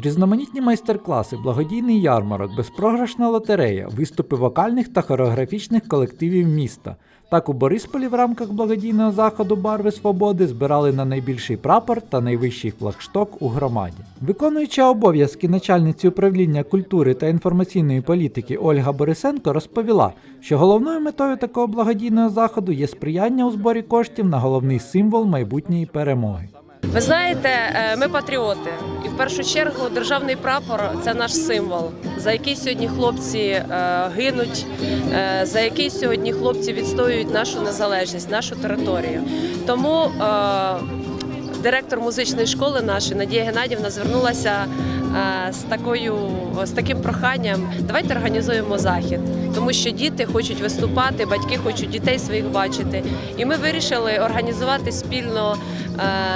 Різноманітні майстер-класи, благодійний ярмарок, безпрограшна лотерея, виступи вокальних та хореографічних колективів міста. Так у Борисполі в рамках благодійного заходу Барви Свободи збирали на найбільший прапор та найвищий флагшток у громаді. Виконуюча обов'язки начальниці управління культури та інформаційної політики Ольга Борисенко розповіла, що головною метою такого благодійного заходу є сприяння у зборі коштів на головний символ майбутньої перемоги. Ви знаєте, е, ми патріоти, і в першу чергу державний прапор це наш символ, за який сьогодні хлопці е, гинуть, е, за який сьогодні хлопці відстоюють нашу незалежність, нашу територію. Тому директор музичної школи нашої Надія Геннадівна звернулася з такою з таким проханням. Давайте організуємо захід, тому що діти хочуть виступати, батьки хочуть дітей своїх бачити. І ми вирішили організувати спільно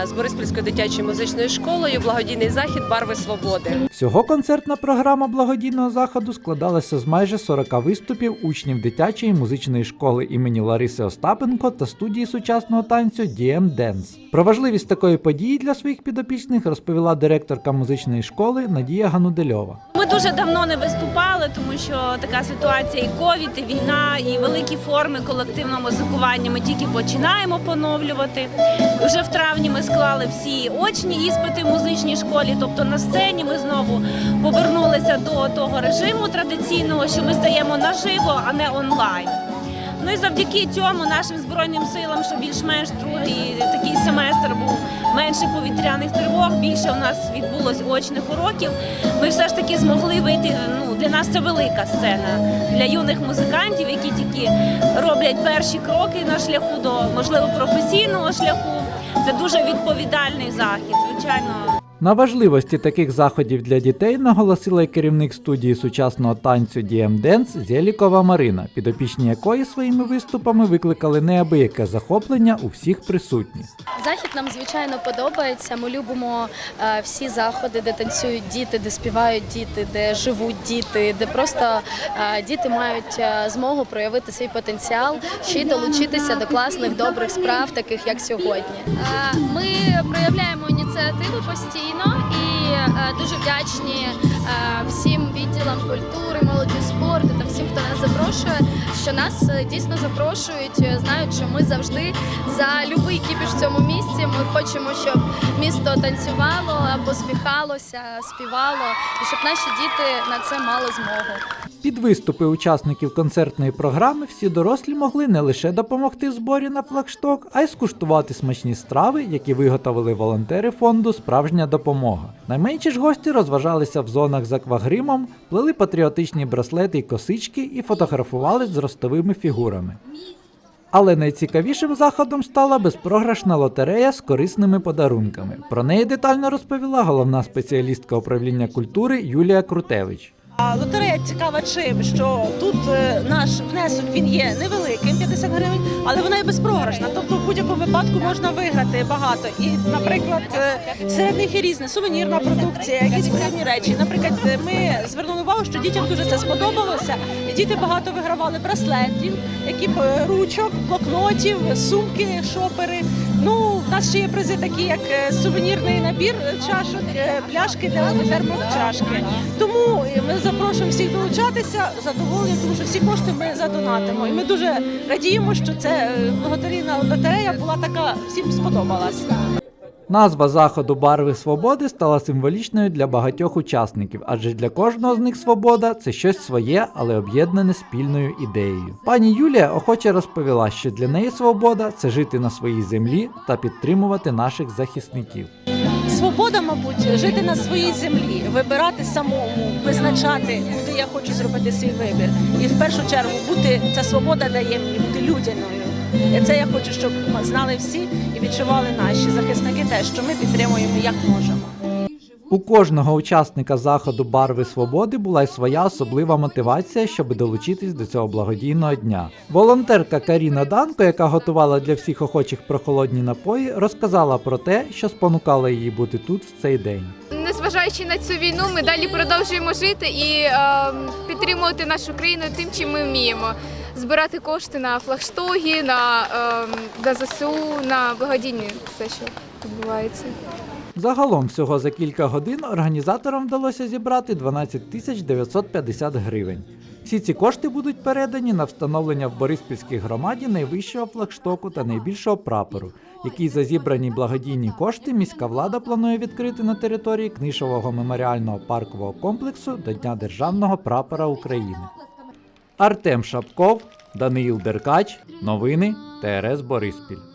з Бориспільською дитячою музичною школою благодійний захід Барви Свободи. Всього концертна програма благодійного заходу складалася з майже 40 виступів учнів дитячої музичної школи імені Лариси Остапенко та студії сучасного танцю DM Dance. Про важливість такої події для своїх підопічних розповіла директорка музичної школи Надія Ганудельова. Ми дуже давно не виступали, тому що така ситуація і ковід, і війна, і великі форми колективного музикування. Ми тільки починаємо поновлювати. Вже в травні ми склали всі очні іспити в музичній школі. Тобто на сцені ми знову повернулися до того режиму традиційного, що ми стаємо наживо, а не онлайн. Ну і завдяки цьому нашим збройним силам, що більш-менш другий такий семестр був менше повітряних тривог, більше у нас відбулось очних уроків. Ми все ж таки змогли вийти. Ну для нас це велика сцена для юних музикантів, які тільки роблять перші кроки на шляху до можливо професійного шляху. Це дуже відповідальний захід, звичайно. На важливості таких заходів для дітей наголосила й керівник студії сучасного танцю DM Dance Зєлікова Марина, підопічні якої своїми виступами викликали неабияке захоплення у всіх присутніх. Захід нам звичайно подобається. Ми любимо е, всі заходи, де танцюють діти, де співають діти, де живуть діти, де просто е, діти мають е, змогу проявити свій потенціал, ще й долучитися до класних добрих справ, таких як сьогодні. Ми проявляємо ініціативу постійно і е, дуже вдячні е, всім відділам культури, молоді спорту та всім, хто нас запрошує, що нас е, дійсно запрошують, знають, що ми завжди за любий кіпіш в цьому місці. Ми хочемо, щоб місто танцювало, посміхалося, співало, і щоб наші діти на це мали змогу. Під виступи учасників концертної програми всі дорослі могли не лише допомогти в зборі на флагшток, а й скуштувати смачні страви, які виготовили волонтери фонду Справжня допомога. Найменші ж гості розважалися в зонах з аквагримом, плели патріотичні браслети й косички і фотографували з ростовими фігурами. Але найцікавішим заходом стала безпрограшна лотерея з корисними подарунками. Про неї детально розповіла головна спеціалістка управління культури Юлія Крутевич. Лотерея цікава чим, що тут е, наш внесок він є невеликим, 50 гривень, але вона є безпрограшна. Тобто в будь-якому випадку можна виграти багато. І, наприклад, е, серед них є різне сувенірна продукція, якісь приємні речі. Наприклад, е, ми звернули увагу, що дітям дуже це сподобалося. І діти багато вигравали браслетів, які ручок, блокнотів, сумки, шопери. Ну, нас ще є призи такі, як е, сувенірний набір чашок, е, пляшки для термочашки. Тому е, ми запрошуємо всіх долучатися задоволені, тому що всі кошти ми задонатимо. І ми дуже радіємо, що це е, лотерея була така, всім сподобалась. Назва заходу Барви Свободи стала символічною для багатьох учасників, адже для кожного з них свобода це щось своє, але об'єднане спільною ідеєю. Пані Юлія охоче розповіла, що для неї свобода це жити на своїй землі та підтримувати наших захисників. Свобода, мабуть, жити на своїй землі, вибирати самому, визначати, куди я хочу зробити свій вибір. І в першу чергу бути ця свобода дає мені бути людяною. І це я хочу, щоб знали всі і відчували наші захисники те, що ми підтримуємо як можемо. У кожного учасника заходу Барви Свободи була й своя особлива мотивація, щоб долучитись до цього благодійного дня. Волонтерка Каріна Данко, яка готувала для всіх охочих прохолодні напої, розказала про те, що спонукало її бути тут в цей день. Незважаючи на цю війну, ми далі продовжуємо жити і е, підтримувати нашу країну тим, чим ми вміємо. Збирати кошти на флагштоги, на, е, на ЗСУ, на благодійні все, що відбувається. Загалом всього за кілька годин організаторам вдалося зібрати 12 тисяч 950 гривень. Всі ці кошти будуть передані на встановлення в Бориспільській громаді найвищого флагштоку та найбільшого прапору, який за зібрані благодійні кошти міська влада планує відкрити на території Книшового меморіального паркового комплексу до Дня Державного прапора України. Артем Шапков, Даниїл Деркач, новини ТРС Бориспіль.